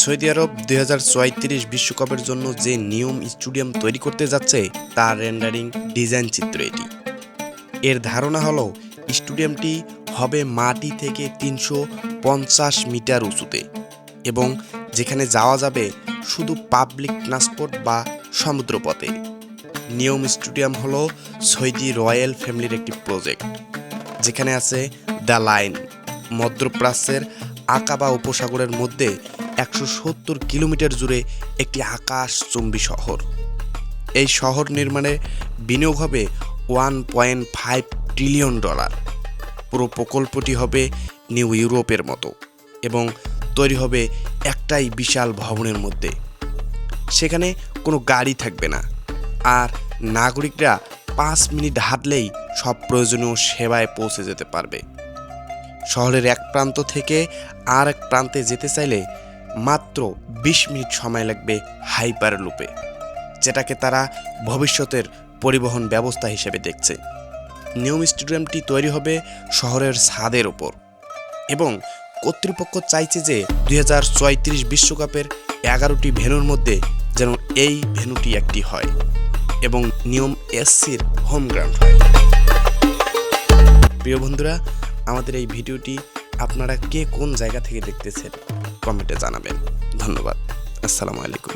Saudi আরব দুই বিশ্বকাপের জন্য যে নিয়ম স্টেডিয়াম তৈরি করতে যাচ্ছে, তার রেন্ডারিং ডিজাইন চিত্র এটি। এর ধারণা হলো, স্টেডিয়ামটি হবে মাটি থেকে তিনশো পঞ্চাশ মিটার উঁচুতে এবং যেখানে যাওয়া যাবে শুধু পাবলিক ট্রান্সপোর্ট বা সমুদ্রপথে নিয়ম স্টেডিয়াম হলো সৌদি রয়্যাল ফ্যামিলির একটি প্রজেক্ট যেখানে আছে দ্য লাইন, মধ্যপ্রাচ্যের আকাবা উপসাগরের মধ্যে একশো সত্তর কিলোমিটার জুড়ে একটি আকাশচুম্বী শহর। এই শহর নির্মাণে বিনিয়োগ হবে one point five trillion dollar পুরো প্রকল্পটি হবে নিউ ইউরোপের মতো এবং তৈরি হবে একটাই বিশাল ভবনের মধ্যে। সেখানে কোনো গাড়ি থাকবে না আর নাগরিকরা পাঁচ মিনিট হাঁটলেই সব প্রয়োজনীয় সেবায় পৌঁছে যেতে পারবে। শহরের এক প্রান্ত থেকে আর এক প্রান্তে যেতে চাইলে মাত্র বিশ মিনিট সময় লাগবে হাইপার লুপে, যেটাকে তারা ভবিষ্যতের পরিবহন ব্যবস্থা হিসেবে দেখছে। নিয়ম স্টেডিয়ামটি তৈরি হবে শহরের ছাদের ওপর এবং কর্তৃপক্ষ চাইছে যে দুই বিশ্বকাপের এগারোটি ভেনুর মধ্যে যেন এই ভেনুটি একটি হয় এবং নিয়ম এসসির হোম গ্রাউন্ড হয়। প্রিয় বন্ধুরা, আমাদের এই ভিডিওটি আপনারা কে কোন জায়গা থেকে দেখতেছেন? কমেন্টে জানাবেন। ধন্যবাদ। আসসালামু আলাইকুম।